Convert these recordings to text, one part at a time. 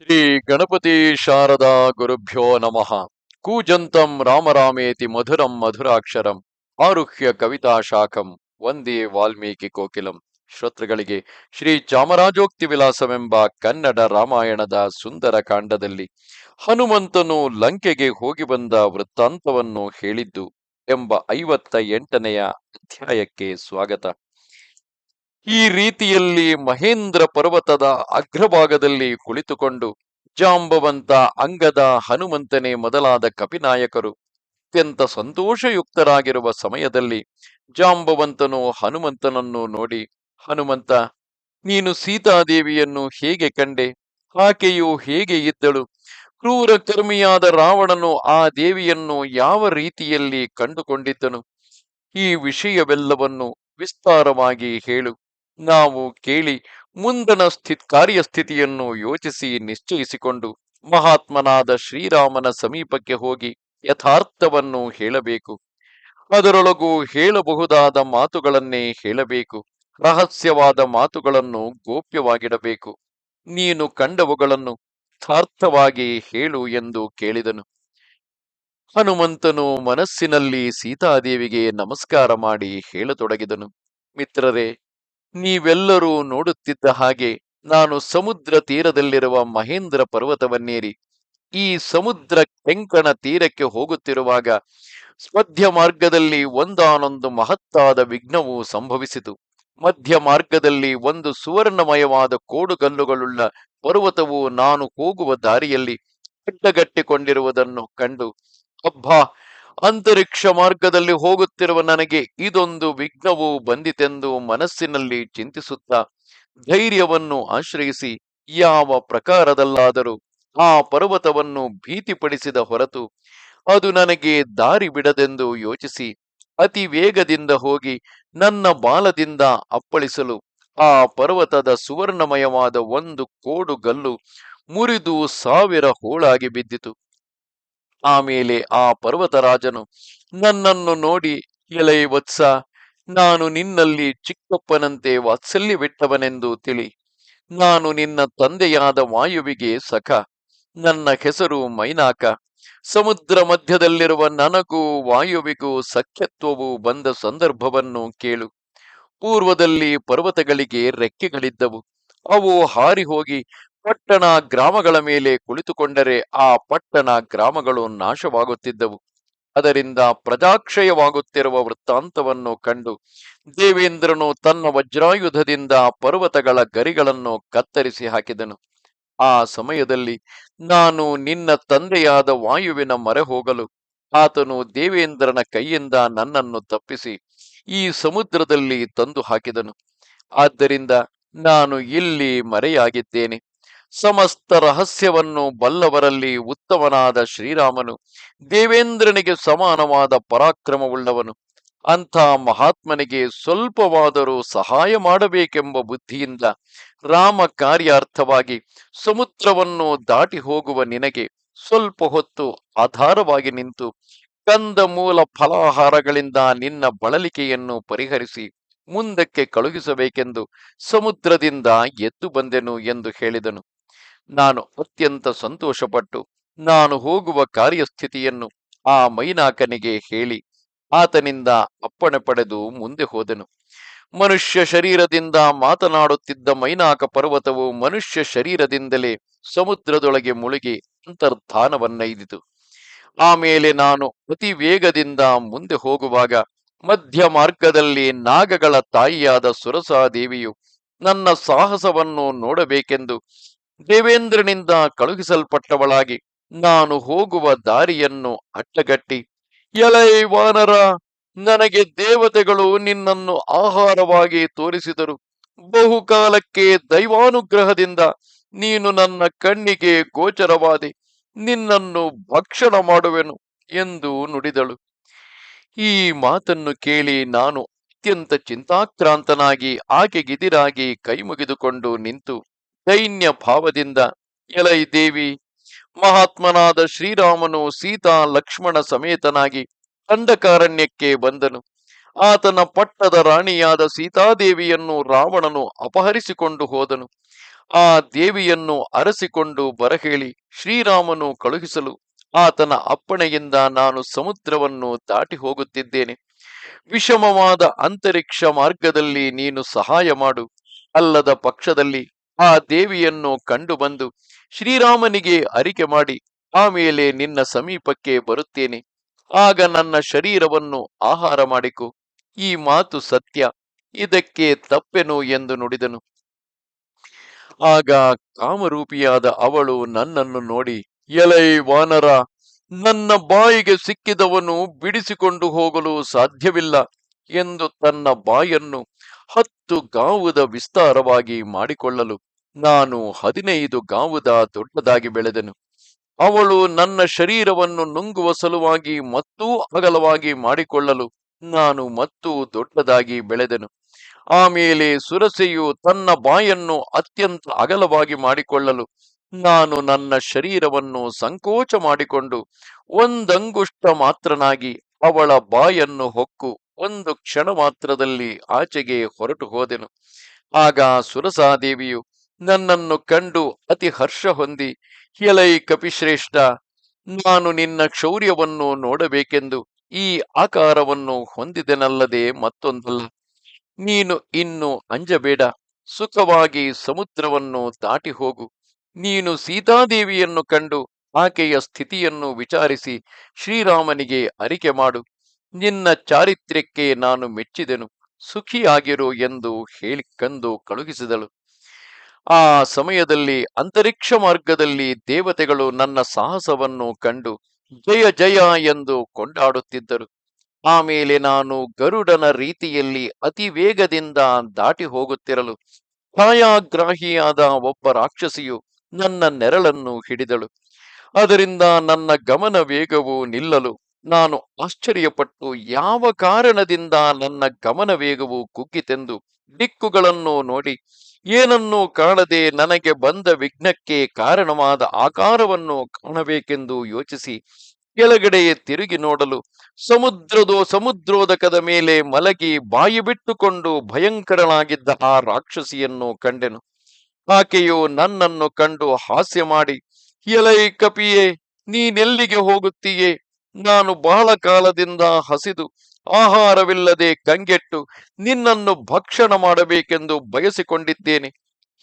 ಶ್ರೀ ಗಣಪತಿ ಶಾರದಾ ಗುರುಭ್ಯೋ ನಮಃ. ಕೂಜಂತಂ ರಾಮರಾಮೇತಿ ಮಧುರಂ ಮಧುರಾಕ್ಷರಂ. ಆರುಹ್ಯ ಕವಿತಾ ಶಾಖಂ. ವಂದೇ ವಾಲ್ಮೀಕಿ ಕೋಕಿಲಂ. ಶ್ರೋತೃಗಳಿಗೆ ಶ್ರೀ ಚಾಮರಾಜೋಕ್ತಿ ವಿಲಾಸವೆಂಬ ಕನ್ನಡ ರಾಮಾಯಣದ ಸುಂದರ ಕಾಂಡದಲ್ಲಿ ಹನುಮಂತನು ಲಂಕೆಗೆ ಹೋಗಿ ಬಂದ ವೃತ್ತಾಂತವನ್ನು ಹೇಳಿದ್ದು ಎಂಬ ಐವತ್ತ ಎಂಟನೆಯ ಅಧ್ಯಾಯಕ್ಕೆ ಸ್ವಾಗತ. ಈ ರೀತಿಯಲ್ಲಿ ಮಹೇಂದ್ರ ಪರ್ವತದ ಅಗ್ರಭಾಗದಲ್ಲಿ ಕುಳಿತುಕೊಂಡು ಜಾಂಬವಂತ ಅಂಗದ ಹನುಮಂತನೇ ಮೊದಲಾದ ಕಪಿನಾಯಕರು ಅತ್ಯಂತ ಸಂತೋಷಯುಕ್ತರಾಗಿರುವ ಸಮಯದಲ್ಲಿ ಜಾಂಬವಂತನು ಹನುಮಂತನನ್ನು ನೋಡಿ, ಹನುಮಂತ, ನೀನು ಸೀತಾದೇವಿಯನ್ನು ಹೇಗೆ ಕಂಡೆ? ಆಕೆಯು ಹೇಗೆ ಇದ್ದಳು? ಕ್ರೂರ ಕರ್ಮಿಯಾದ ರಾವಣನು ಆ ದೇವಿಯನ್ನು ಯಾವ ರೀತಿಯಲ್ಲಿ ಕಂಡುಕೊಂಡಿದ್ದನು? ಈ ವಿಷಯವೆಲ್ಲವನ್ನು ವಿಸ್ತಾರವಾಗಿ ಹೇಳು. ನಾವು ಕೇಳಿ ಮುಂದನ ಸ್ಥಿತ್, ಕಾರ್ಯಸ್ಥಿತಿಯನ್ನು ಯೋಚಿಸಿ ನಿಶ್ಚಯಿಸಿಕೊಂಡು ಮಹಾತ್ಮನಾದ ಶ್ರೀರಾಮನ ಸಮೀಪಕ್ಕೆ ಹೋಗಿ ಯಥಾರ್ಥವನ್ನು ಹೇಳಬೇಕು. ಅದರೊಳಗೂ ಹೇಳಬಹುದಾದ ಮಾತುಗಳನ್ನೇ ಹೇಳಬೇಕು. ರಹಸ್ಯವಾದ ಮಾತುಗಳನ್ನು ಗೋಪ್ಯವಾಗಿಡಬೇಕು. ನೀನು ಕಂಡವುಗಳನ್ನು ಯಥಾರ್ಥವಾಗಿ ಹೇಳು ಎಂದು ಕೇಳಿದನು. ಹನುಮಂತನು ಮನಸ್ಸಿನಲ್ಲಿ ಸೀತಾದೇವಿಗೆ ನಮಸ್ಕಾರ ಮಾಡಿ ಹೇಳತೊಡಗಿದನು. ಮಿತ್ರರೇ ನೀವೆಲ್ಲರೂ ನೋಡುತ್ತಿದ್ದ ಹಾಗೆ ನಾನು ಸಮುದ್ರ ತೀರದಲ್ಲಿರುವ ಮಹೇಂದ್ರ ಪರ್ವತವನ್ನೇರಿ. ಈ ಸಮುದ್ರ ಕೆಂಕಣ ತೀರಕ್ಕೆ ಹೋಗುತ್ತಿರುವಾಗ ಮಧ್ಯ ಮಾರ್ಗದಲ್ಲಿ ಒಂದಾನೊಂದು ಮಹತ್ತಾದ ವಿಘ್ನವು ಸಂಭವಿಸಿತು. ಮಧ್ಯ ಮಾರ್ಗದಲ್ಲಿ ಒಂದು ಸುವರ್ಣಮಯವಾದ ಕೋಡುಗಲ್ಲುಗಳುಳ್ಳ ಪರ್ವತವು ನಾನು ಹೋಗುವ ದಾರಿಯಲ್ಲಿ ಅಡ್ಡಗಟ್ಟಿಕೊಂಡಿರುವುದನ್ನು ಕಂಡು, ಅಬ್ಬಾ! ಅಂತರಿಕ್ಷ ಮಾರ್ಗದಲ್ಲಿ ಹೋಗುತ್ತಿರುವ ನನಗೆ ಇದೊಂದು ವಿಘ್ನವು ಬಂದಿತೆಂದು ಮನಸ್ಸಿನಲ್ಲಿ ಚಿಂತಿಸುತ್ತಾ ಧೈರ್ಯವನ್ನು ಆಶ್ರಯಿಸಿ ಯಾವ ಪ್ರಕಾರದಲ್ಲಾದರೂ ಆ ಪರ್ವತವನ್ನು ಭೀತಿಪಡಿಸಿದ ಹೊರತು ಅದು ನನಗೆ ದಾರಿ ಬಿಡದೆಂದು ಯೋಚಿಸಿ ಅತಿ ವೇಗದಿಂದ ಹೋಗಿ ನನ್ನ ಬಾಲದಿಂದ ಅಪ್ಪಳಿಸಲು ಆ ಪರ್ವತದ ಸುವರ್ಣಮಯವಾದ ಒಂದು ಕೋಡುಗಲ್ಲು ಮುರಿದು ಸಾವಿರ ಹೋಳಾಗಿ ಬಿದ್ದಿತು. ಆಮೇಲೆ ಆ ಪರ್ವತರಾಜನು, ನನ್ನನ್ನು ನೋಡಿ ಎಲೈ ವತ್ಸ, ನಾನು ನಿನ್ನಲ್ಲಿ ಚಿಕ್ಕಪ್ಪನಂತೆ ವಾತ್ಸಲ್ಯವಿಟ್ಟವನೆಂದು ತಿಳಿ. ನಾನು ನಿನ್ನ ತಂದೆಯಾದ ವಾಯುವಿಗೆ ಸಖ. ನನ್ನ ಹೆಸರು ಮೈನಾಕ. ಸಮುದ್ರ ಮಧ್ಯದಲ್ಲಿರುವ ನನಗೂ ವಾಯುವಿಗೂ ಸಖ್ಯತ್ವವು ಬಂದ ಸಂದರ್ಭವನ್ನು ಕೇಳು. ಪೂರ್ವದಲ್ಲಿ ಪರ್ವತಗಳಿಗೆ ರೆಕ್ಕೆಗಳಿದ್ದವು. ಅವು ಹಾರಿ ಹೋಗಿ ಪಟ್ಟಣ ಗ್ರಾಮಗಳ ಮೇಲೆ ಕುಳಿತುಕೊಂಡರೆ ಆ ಪಟ್ಟಣ ಗ್ರಾಮಗಳು ನಾಶವಾಗುತ್ತಿದ್ದವು. ಅದರಿಂದ ಪ್ರಜಾಕ್ಷಯವಾಗುತ್ತಿರುವ ವೃತ್ತಾಂತವನ್ನು ಕಂಡು ದೇವೇಂದ್ರನು ತನ್ನ ವಜ್ರಾಯುಧದಿಂದ ಪರ್ವತಗಳ ಗರಿಗಳನ್ನು ಕತ್ತರಿಸಿ ಹಾಕಿದನು. ಆ ಸಮಯದಲ್ಲಿ ನಾನು ನಿನ್ನ ತಂದೆಯಾದ ವಾಯುವಿನ ಮೊರೆ ಹೋಗಲು ಆತನು ದೇವೇಂದ್ರನ ಕೈಯಿಂದ ನನ್ನನ್ನು ತಪ್ಪಿಸಿ ಈ ಸಮುದ್ರದಲ್ಲಿ ತಂದು ಹಾಕಿದನು. ಆದ್ದರಿಂದ ನಾನು ಇಲ್ಲಿ ಮರೆಯಾಗಿದ್ದೇನೆ. ಸಮಸ್ತ ರಹಸ್ಯವನ್ನು ಬಲ್ಲವರಲ್ಲಿ ಉತ್ತಮನಾದ ಶ್ರೀರಾಮನು, ದೇವೇಂದ್ರನಿಗೆ ಸಮಾನವಾದ ಪರಾಕ್ರಮವುಳ್ಳವನು, ಅಂಥ ಮಹಾತ್ಮನಿಗೆ ಸ್ವಲ್ಪವಾದರೂ ಸಹಾಯ ಮಾಡಬೇಕೆಂಬ ಬುದ್ಧಿಯಿಂದ ರಾಮ ಕಾರ್ಯಾರ್ಥವಾಗಿ ಸಮುದ್ರವನ್ನು ದಾಟಿ ಹೋಗುವ ನಿನಗೆ ಸ್ವಲ್ಪ ಹೊತ್ತು ಆಧಾರವಾಗಿ ನಿಂತು ಕಂದ ಮೂಲ ಫಲಾಹಾರಗಳಿಂದ ನಿನ್ನ ಬಳಲಿಕೆಯನ್ನು ಪರಿಹರಿಸಿ ಮುಂದಕ್ಕೆ ಕಳುಹಿಸಬೇಕೆಂದು ಸಮುದ್ರದಿಂದ ಎದ್ದು ಬಂದೆನು ಎಂದು ಹೇಳಿದನು. ನಾನು ಅತ್ಯಂತ ಸಂತೋಷಪಟ್ಟು ನಾನು ಹೋಗುವ ಕಾರ್ಯಸ್ಥಿತಿಯನ್ನು ಆ ಮೈನಾಕನಿಗೆ ಹೇಳಿ, ಆತನಿಂದ ಅಪ್ಪಣೆ ಪಡೆದು ಮುಂದೆ ಹೋದನು. ಮನುಷ್ಯ ಶರೀರದಿಂದ ಮಾತನಾಡುತ್ತಿದ್ದ ಮೈನಾಕ ಪರ್ವತವು ಮನುಷ್ಯ ಶರೀರದಿಂದಲೇ ಸಮುದ್ರದೊಳಗೆ ಮುಳುಗಿ ಅಂತರ್ಧಾನವನ್ನೈದಿತು ಆಮೇಲೆ ನಾನು ಅತಿ ವೇಗದಿಂದ ಮುಂದೆ ಹೋಗುವಾಗ ಮಧ್ಯ ಮಾರ್ಗದಲ್ಲಿ ನಾಗಗಳ ತಾಯಿಯಾದ ಸುರಸಾದೇವಿಯು ನನ್ನ ಸಾಹಸವನ್ನು ನೋಡಬೇಕೆಂದು ದೇವೇಂದ್ರನಿಂದ ಕಳುಹಿಸಲ್ಪಟ್ಟವಳಾಗಿ ನಾನು ಹೋಗುವ ದಾರಿಯನ್ನು ಅಟ್ಟಗಟ್ಟಿ ಎಲೈ ವಾನರ, ನನಗೆ ದೇವತೆಗಳು ನಿನ್ನನ್ನು ಆಹಾರವಾಗಿ ತೋರಿಸಿದರು. ಬಹುಕಾಲಕ್ಕೆ ದೈವಾನುಗ್ರಹದಿಂದ ನೀನು ನನ್ನ ಕಣ್ಣಿಗೆ ಗೋಚರವಾದಿ. ನಿನ್ನನ್ನು ಭಕ್ಷಣ ಮಾಡುವೆನು ಎಂದು ನುಡಿದಳು. ಈ ಮಾತನ್ನು ಕೇಳಿ ನಾನು ಅತ್ಯಂತ ಚಿಂತಾಕ್ರಾಂತನಾಗಿ ಆಕೆಗಿದಿರಾಗಿ ಕೈ ಮುಗಿದುಕೊಂಡು ನಿಂತು ದೈನ್ಯ ಭಾವದಿಂದ ಎಲೈ ದೇವಿ, ಮಹಾತ್ಮನಾದ ಶ್ರೀರಾಮನು ಸೀತಾ ಲಕ್ಷ್ಮಣ ಸಮೇತನಾಗಿ ದಂಡಕಾರಣ್ಯಕ್ಕೆ ಬಂದನು. ಆತನ ಪಟ್ಟದ ರಾಣಿಯಾದ ಸೀತಾದೇವಿಯನ್ನು ರಾವಣನು ಅಪಹರಿಸಿಕೊಂಡು ಹೋದನು. ಆ ದೇವಿಯನ್ನು ಅರಸಿಕೊಂಡು ಬರಹೇಳಿ ಶ್ರೀರಾಮನು ಕಳುಹಿಸಲು ಆತನ ಅಪ್ಪಣೆಯಿಂದ ನಾನು ಸಮುದ್ರವನ್ನು ದಾಟಿ ಹೋಗುತ್ತಿದ್ದೇನೆ. ವಿಷಮವಾದ ಅಂತರಿಕ್ಷ ಮಾರ್ಗದಲ್ಲಿ ನೀನು ಸಹಾಯ ಮಾಡು. ಅಲ್ಲದ ಪಕ್ಷದಲ್ಲಿ ಆ ದೇವಿಯನ್ನು ಕಂಡುಬಂದು ಶ್ರೀರಾಮನಿಗೆ ಅರಿಕೆ ಮಾಡಿ ಆಮೇಲೆ ನಿನ್ನ ಸಮೀಪಕ್ಕೆ ಬರುತ್ತೇನೆ. ಆಗ ನನ್ನ ಶರೀರವನ್ನು ಆಹಾರ ಮಾಡಿಕೊ. ಈ ಮಾತು ಸತ್ಯ, ಇದಕ್ಕೆ ತಪ್ಪೆನು ಎಂದು ನುಡಿದನು. ಆಗ ಕಾಮರೂಪಿಯಾದ ಅವಳು ನನ್ನನ್ನು ನೋಡಿ, ಎಲೈ ವಾನರ, ನನ್ನ ಬಾಯಿಗೆ ಸಿಕ್ಕಿದವನು ಬಿಡಿಸಿಕೊಂಡು ಹೋಗಲು ಸಾಧ್ಯವಿಲ್ಲ ಎಂದು ತನ್ನ ಬಾಯನ್ನು ಹತ್ತು ಗಾವುದ ವಿಸ್ತಾರವಾಗಿ ಮಾಡಿಕೊಳ್ಳಲು ನಾನು ಹದಿನೈದು ಗಾವುದ ದೊಡ್ಡದಾಗಿ ಬೆಳೆದೆನು. ಅವಳು ನನ್ನ ಶರೀರವನ್ನು ನುಂಗುವ ಸಲುವಾಗಿ ಮತ್ತೂ ಅಗಲವಾಗಿ ಮಾಡಿಕೊಳ್ಳಲು ನಾನು ಮತ್ತೂ ದೊಡ್ಡದಾಗಿ ಬೆಳೆದೆನು. ಆಮೇಲೆ ಸುರಸೆಯು ತನ್ನ ಬಾಯನ್ನು ಅತ್ಯಂತ ಅಗಲವಾಗಿ ಮಾಡಿಕೊಳ್ಳಲು ನಾನು ನನ್ನ ಶರೀರವನ್ನು ಸಂಕೋಚ ಮಾಡಿಕೊಂಡು ಒಂದಂಗುಷ್ಟ ಮಾತ್ರನಾಗಿ ಅವಳ ಬಾಯನ್ನು ಹೊಕ್ಕು ಒಂದು ಕ್ಷಣ ಮಾತ್ರದಲ್ಲಿ ಆಚೆಗೆ ಹೊರಟು ಹೋದೆನು. ಆಗ ಸುರಸಾದೇವಿಯು ನನ್ನನ್ನು ಕಂಡು ಅತಿ ಹರ್ಷ ಹೊಂದಿ ಎಲೈ ಕಪಿಶ್ರೇಷ್ಠ, ನಾನು ನಿನ್ನ ಕ್ಷೌರ್ಯವನ್ನು ನೋಡಬೇಕೆಂದು ಈ ಆಕಾರವನ್ನು ಹೊಂದಿದೆನಲ್ಲದೆ ಮತ್ತೊಂದಲ್ಲ. ನೀನು ಇನ್ನು ಅಂಜಬೇಡ, ಸುಖವಾಗಿ ಸಮುದ್ರವನ್ನು ದಾಟಿ ಹೋಗು ನೀನು ಸೀತಾದೇವಿಯನ್ನು ಕಂಡು ಆಕೆಯ ಸ್ಥಿತಿಯನ್ನು ವಿಚಾರಿಸಿ ಶ್ರೀರಾಮನಿಗೆ ಅರಿಕೆ ಮಾಡು. ನಿನ್ನ ಚಾರಿತ್ರ್ಯಕ್ಕೆ ನಾನು ಮೆಚ್ಚಿದೆನು, ಸುಖಿಯಾಗಿರು ಎಂದು ಹೇಳಿ ಕಂದು ಕಳುಹಿಸಿದಳು. ಆ ಸಮಯದಲ್ಲಿ, ಅಂತರಿಕ್ಷ ಮಾರ್ಗದಲ್ಲಿ ದೇವತೆಗಳು ನನ್ನ ಸಾಹಸವನ್ನು ಕಂಡು ಜಯ ಜಯ ಎಂದು ಕೊಂಡಾಡುತ್ತಿದ್ದರು. ಆಮೇಲೆ ನಾನು ಗರುಡನ ರೀತಿಯಲ್ಲಿ ಅತಿ ವೇಗದಿಂದ ದಾಟಿ ಹೋಗುತ್ತಿರಲು ಛಾಯಾಗ್ರಾಹಿಯಾದ ಒಬ್ಬ ರಾಕ್ಷಸಿಯು ನನ್ನ ನೆರಳನ್ನು ಹಿಡಿದಳು. ಅದರಿಂದ ನನ್ನ ಗಮನ ವೇಗವು ನಿಲ್ಲಲು ನಾನು ಆಶ್ಚರ್ಯಪಟ್ಟು ಯಾವ ಕಾರಣದಿಂದ ನನ್ನ ಗಮನ ವೇಗವು ಕುಗ್ಗಿತೆಂದು ದಿಕ್ಕುಗಳನ್ನು ನೋಡಿ ಏನನ್ನೂ ಕಾಣದೆ ನನಗೆ ಬಂದ ವಿಘ್ನಕ್ಕೆ ಕಾರಣವಾದ ಆಕಾರವನ್ನು ಕಾಣಬೇಕೆಂದು ಯೋಚಿಸಿ ಕೆಳಗಡೆ ತಿರುಗಿ ನೋಡಲು ಸಮುದ್ರದೋ ಸಮುದ್ರೋದಕದ ಮೇಲೆ ಮಲಗಿ ಬಾಯಿ ಬಿಟ್ಟುಕೊಂಡು ಭಯಂಕರನಾಗಿದ್ದ ಆ ರಾಕ್ಷಸಿಯನ್ನು ಕಂಡೆನು. ಆಕೆಯು ನನ್ನನ್ನು ಕಂಡು ಹಾಸ್ಯ ಮಾಡಿ, ಎಲೈ ಕಪಿಯೇ, ನೀನೆಲ್ಲಿಗೆ ಹೋಗುತ್ತೀಯೇ? ನಾನು ಬಹಳ ಕಾಲದಿಂದ ಹಸಿದು ಆಹಾರವಿಲ್ಲದೆ ಕಂಗೆಟ್ಟು ನಿನ್ನನ್ನು ಭಕ್ಷಣ ಮಾಡಬೇಕೆಂದು ಬಯಸಿಕೊಂಡಿದ್ದೇನೆ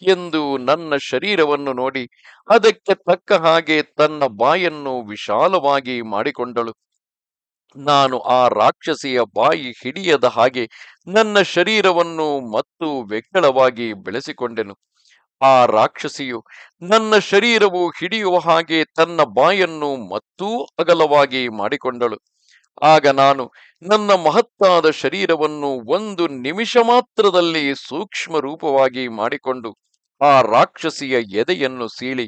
ಎಂದು ನನ್ನ ಶರೀರವನ್ನು ನೋಡಿ ಅದಕ್ಕೆ ತಕ್ಕ ಹಾಗೆ ತನ್ನ ಬಾಯನ್ನು ವಿಶಾಲವಾಗಿ ಮಾಡಿಕೊಂಡಳು. ನಾನು ಆ ರಾಕ್ಷಸಿಯ ಬಾಯಿ ಹಿಡಿಯದ ಹಾಗೆ ನನ್ನ ಶರೀರವನ್ನು ಮತ್ತು ಬೆಕ್ಕಳವಾಗಿ ಬೆಳೆಸಿಕೊಂಡೆನು. ಆ ರಾಕ್ಷಸಿಯು ನನ್ನ ಶರೀರವು ಹಿಡಿಯುವ ಹಾಗೆ ತನ್ನ ಬಾಯನ್ನು ಮತ್ತೂ ಅಗಲವಾಗಿ ಮಾಡಿಕೊಂಡಳು. ಆಗ ನಾನು ನನ್ನ ಮಹತ್ತಾದ ಶರೀರವನ್ನು ಒಂದು ನಿಮಿಷ ಮಾತ್ರದಲ್ಲಿ ಸೂಕ್ಷ್ಮ ರೂಪವಾಗಿ ಮಾಡಿಕೊಂಡು ಆ ರಾಕ್ಷಸಿಯ ಎದೆಯನ್ನು ಸೀಳಿ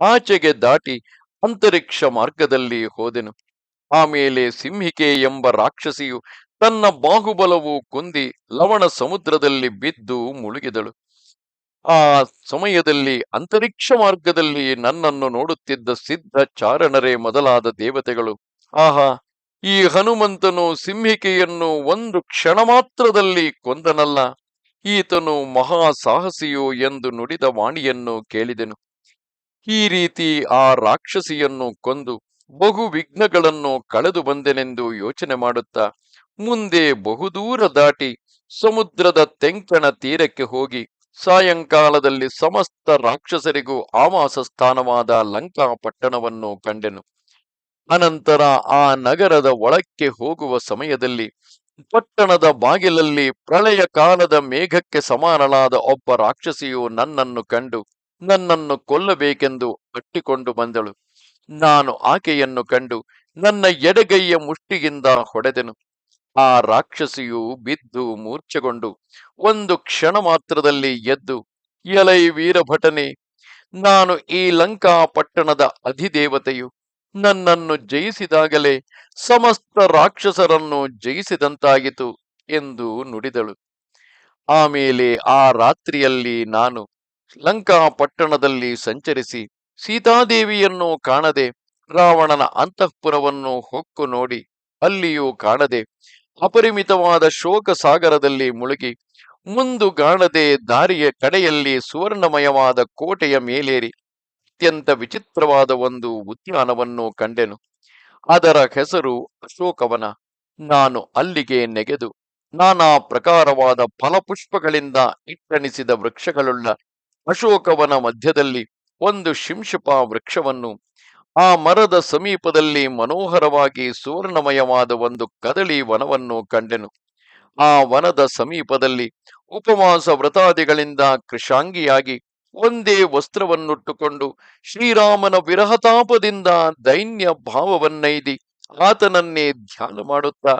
ಆಚೆಗೆ ದಾಟಿ ಅಂತರಿಕ್ಷ ಮಾರ್ಗದಲ್ಲಿ ಹೋದೆನು. ಆಮೇಲೆ ಸಿಂಹಿಕೆ ಎಂಬ ರಾಕ್ಷಸಿಯು ತನ್ನ ಬಾಹುಬಲವು ಕುಂದಿ ಲವಣ ಸಮುದ್ರದಲ್ಲಿ ಬಿದ್ದು ಮುಳುಗಿದಳು. ಆ ಸಮಯದಲ್ಲಿ ಅಂತರಿಕ್ಷ ಮಾರ್ಗದಲ್ಲಿ ನನ್ನನ್ನು ನೋಡುತ್ತಿದ್ದ ಸಿದ್ಧ ಚಾರಣರೇ ಮೊದಲಾದ ದೇವತೆಗಳು, ಆಹಾ ಈ ಹನುಮಂತನು ಸಿಂಹಿಕೆಯನ್ನು ಒಂದು ಕ್ಷಣ ಮಾತ್ರದಲ್ಲಿ ಕೊಂದನಲ್ಲ, ಈತನು ಮಹಾ ಸಾಹಸಿಯು ಎಂದು ನುಡಿದ ವಾಣಿಯನ್ನು ಕೇಳಿದೆನು. ಈ ರೀತಿ ಆ ರಾಕ್ಷಸಿಯನ್ನು ಕೊಂದು ಬಹು ವಿಘ್ನಗಳನ್ನು ಕಳೆದು ಬಂದೆನೆಂದು ಯೋಚನೆ ಮಾಡುತ್ತಾ, ಮುಂದೆ ಬಹುದೂರ ದಾಟಿ ಸಮುದ್ರದ ತೆಂಕಣ ತೀರಕ್ಕೆ ಹೋಗಿ, ಸಾಯಂಕಾಲದಲ್ಲಿ ಸಮಸ್ತ ರಾಕ್ಷಸರಿಗೂ ಆವಾಸ ಸ್ಥಾನವಾದ ಲಂಕಾ ಪಟ್ಟಣವನ್ನು ಕಂಡೆನು. ಅನಂತರ ಆ ನಗರದ ಒಳಕ್ಕೆ ಹೋಗುವ ಸಮಯದಲ್ಲಿ ಪಟ್ಟಣದ ಬಾಗಿಲಲ್ಲಿ ಪ್ರಳಯ ಕಾಲದ ಮೇಘಕ್ಕೆ ಸಮಾನಳಾದ ಒಬ್ಬ ರಾಕ್ಷಸಿಯು ನನ್ನನ್ನು ಕಂಡು ನನ್ನನ್ನು ಕೊಲ್ಲಬೇಕೆಂದು ಅಟ್ಟಿಕೊಂಡು ಬಂದಳು. ನಾನು ಆಕೆಯನ್ನು ಕಂಡು ನನ್ನ ಎಡಗೈಯ ಮುಷ್ಟಿಯಿಂದ ಹೊಡೆದೆನು. ಆ ರಾಕ್ಷಸಿಯು ಬಿದ್ದು ಮೂರ್ಛೆಗೊಂಡು ಒಂದು ಕ್ಷಣ ಮಾತ್ರದಲ್ಲಿ ಎದ್ದು, ಎಲೈ ವೀರಭಟನೆ, ನಾನು ಈ ಲಂಕಾ ಪಟ್ಟಣದ ಅಧಿದೇವತೆಯು ನನ್ನನ್ನು ಜಯಿಸಿದಾಗಲೇ ಸಮಸ್ತ ರಾಕ್ಷಸರನ್ನು ಜಯಿಸಿದಂತಾಯಿತು ಎಂದು ನುಡಿದಳು. ಆಮೇಲೆ ಆ ರಾತ್ರಿಯಲ್ಲಿ ನಾನು ಲಂಕಾ ಪಟ್ಟಣದಲ್ಲಿ ಸಂಚರಿಸಿ ಸೀತಾದೇವಿಯನ್ನು ಕಾಣದೆ ರಾವಣನ ಅಂತಃಪುರವನ್ನು ಹೊಕ್ಕು ನೋಡಿ ಅಲ್ಲಿಯೂ ಕಾಣದೆ ಅಪರಿಮಿತವಾದ ಶೋಕ ಸಾಗರದಲ್ಲಿ ಮುಳುಗಿ ಮುಂದುಗಾಣದೆ ದಾರಿಯ ಕಡೆಯಲ್ಲಿ ಸುವರ್ಣಮಯವಾದ ಕೋಟೆಯ ಮೇಲೇರಿ ಅತ್ಯಂತ ವಿಚಿತ್ರವಾದ ಒಂದು ಉದ್ಯಾನವನ್ನು ಕಂಡೆನು. ಅದರ ಹೆಸರು ಅಶೋಕವನ. ನಾನು ಅಲ್ಲಿಗೆ ನೆಗೆದು ನಾನಾ ಪ್ರಕಾರವಾದ ಫಲಪುಷ್ಪಗಳಿಂದ ಇಟ್ಟಣಿಸಿದ ವೃಕ್ಷಗಳುಳ್ಳ ಅಶೋಕವನ ಮಧ್ಯದಲ್ಲಿ ಒಂದು ಶಿಂಶಪ ವೃಕ್ಷವನ್ನು, ಆ ಮರದ ಸಮೀಪದಲ್ಲಿ ಮನೋಹರವಾಗಿ ಸುವರ್ಣಮಯವಾದ ಒಂದು ಕದಳಿ ವನವನ್ನು ಕಂಡೆನು. ಆ ವನದ ಸಮೀಪದಲ್ಲಿ ಉಪವಾಸ ವ್ರತಾದಿಗಳಿಂದ ಕೃಶಾಂಗಿಯಾಗಿ ಒಂದೇ ವಸ್ತ್ರವನ್ನುಟ್ಟುಕೊಂಡು ಶ್ರೀರಾಮನ ವಿರಹತಾಪದಿಂದ ದೈನ್ಯ ಭಾವವನ್ನೈದಿ ಆತನನ್ನೇ ಧ್ಯಾನ ಮಾಡುತ್ತಾ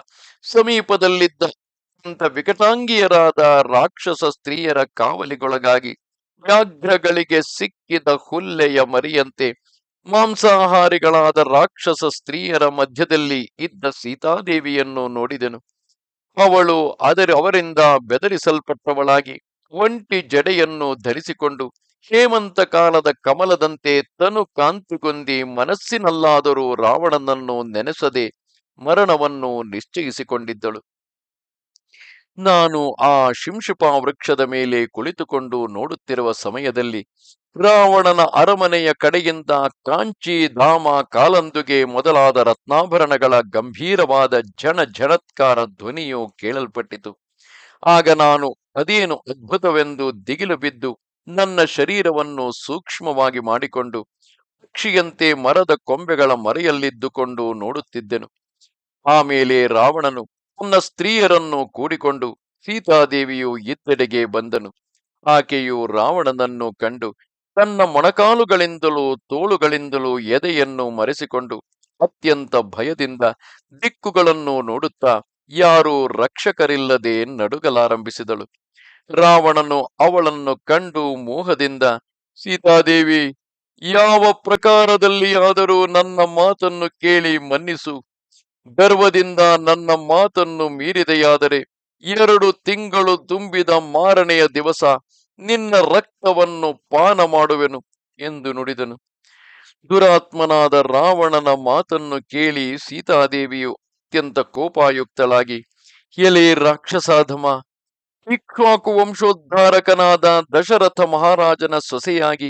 ಸಮೀಪದಲ್ಲಿದ್ದ ಅತ್ಯಂತ ವಿಕಟಾಂಗಿಯರಾದ ರಾಕ್ಷಸ ಸ್ತ್ರೀಯರ ಕಾವಲಿಗೊಳಗಾಗಿ ವ್ಯಾಘ್ರಗಳಿಗೆ ಸಿಕ್ಕಿದ ಹುಲ್ಲೆಯ ಮರಿಯಂತೆ ಮಾಂಸಾಹಾರಿಗಳಾದ ರಾಕ್ಷಸ ಸ್ತ್ರೀಯರ ಮಧ್ಯದಲ್ಲಿ ಇದ್ದ ಸೀತಾದೇವಿಯನ್ನು ನೋಡಿದೆನು. ಅವಳು ಆದರೆ ಅವರಿಂದ ಬೆದರಿಸಲ್ಪಟ್ಟವಳಾಗಿ ಒಂಟಿ ಜಡೆಯನ್ನು ಧರಿಸಿಕೊಂಡು ಹೇಮಂತ ಕಾಲದ ಕಮಲದಂತೆ ತನು ಕಾಂತಿಗೊಂದಿ ಮನಸ್ಸಿನಲ್ಲಾದರೂ ರಾವಣನನ್ನು ನೆನೆಸದೆ ಮರಣವನ್ನು ನಿಶ್ಚಯಿಸಿಕೊಂಡಿದ್ದಳು. ನಾನು ಆ ಶಿಂಶುಪ ವೃಕ್ಷದ ಮೇಲೆ ಕುಳಿತುಕೊಂಡು ನೋಡುತ್ತಿರುವ ಸಮಯದಲ್ಲಿ ರಾವಣನ ಅರಮನೆಯ ಕಡೆಯಿಂದ ಕಾಂಚಿ ಧಾಮ ಕಾಲಂದುಗೆ ಮೊದಲಾದ ರತ್ನಾಭರಣಗಳ ಗಂಭೀರವಾದ ಜನ ಝಣತ್ಕಾರ ಧ್ವನಿಯು ಕೇಳಲ್ಪಟ್ಟಿತು. ಆಗ ನಾನು, ಅದೇನು ಅದ್ಭುತವೆಂದು ದಿಗಿಲು ಬಿದ್ದು ನನ್ನ ಶರೀರವನ್ನು ಸೂಕ್ಷ್ಮವಾಗಿ ಮಾಡಿಕೊಂಡು ಪಕ್ಷಿಯಂತೆ ಮರದ ಕೊಂಬೆಗಳ ಮರೆಯಲ್ಲಿದ್ದುಕೊಂಡು ನೋಡುತ್ತಿದ್ದೆನು. ಆಮೇಲೆ ರಾವಣನು ತನ್ನ ಸ್ತ್ರೀಯರನ್ನು ಕೂಡಿಕೊಂಡು ಸೀತಾದೇವಿಯು ಇತ್ತೆಡೆಗೆ ಬಂದನು. ಆಕೆಯು ರಾವಣನನ್ನು ಕಂಡು ತನ್ನ ಮೊಣಕಾಲುಗಳಿಂದಲೂ ತೋಳುಗಳಿಂದಲೂ ಎದೆಯನ್ನು ಮರೆಸಿಕೊಂಡು ಅತ್ಯಂತ ಭಯದಿಂದ ದಿಕ್ಕುಗಳನ್ನು ನೋಡುತ್ತಾ ಯಾರೂ ರಕ್ಷಕರಿಲ್ಲದೆ ನಡುಗಲಾರಂಭಿಸಿದಳು. ರಾವಣನು ಅವಳನ್ನು ಕಂಡು ಮೋಹದಿಂದ, ಸೀತಾದೇವಿ, ಯಾವ ಪ್ರಕಾರದಲ್ಲಿ ಆದರೂ ನನ್ನ ಮಾತನ್ನು ಕೇಳಿ ಮನ್ನಿಸು. ಗರ್ವದಿಂದ ನನ್ನ ಮಾತನ್ನು ಮೀರಿದೆಯಾದರೆ ಎರಡು ತಿಂಗಳು ತುಂಬಿದ ಮಾರನೆಯ ದಿವಸ ನಿನ್ನ ರಕ್ತವನ್ನು ಪಾನ ಮಾಡುವೆನು, ಎಂದು ನುಡಿದನು. ದುರಾತ್ಮನಾದ ರಾವಣನ ಮಾತನ್ನು ಕೇಳಿ ಸೀತಾದೇವಿಯು ಅತ್ಯಂತ ಕೋಪಾಯುಕ್ತಳಾಗಿ, ಎಲೆ ರಾಕ್ಷಸಾಧಮ ಇಕ್ಷ್ವಾಕು ವಂಶೋದ್ಧಾರಕನಾದ ದಶರಥ ಮಹಾರಾಜನ ಸೊಸೆಯಾಗಿ,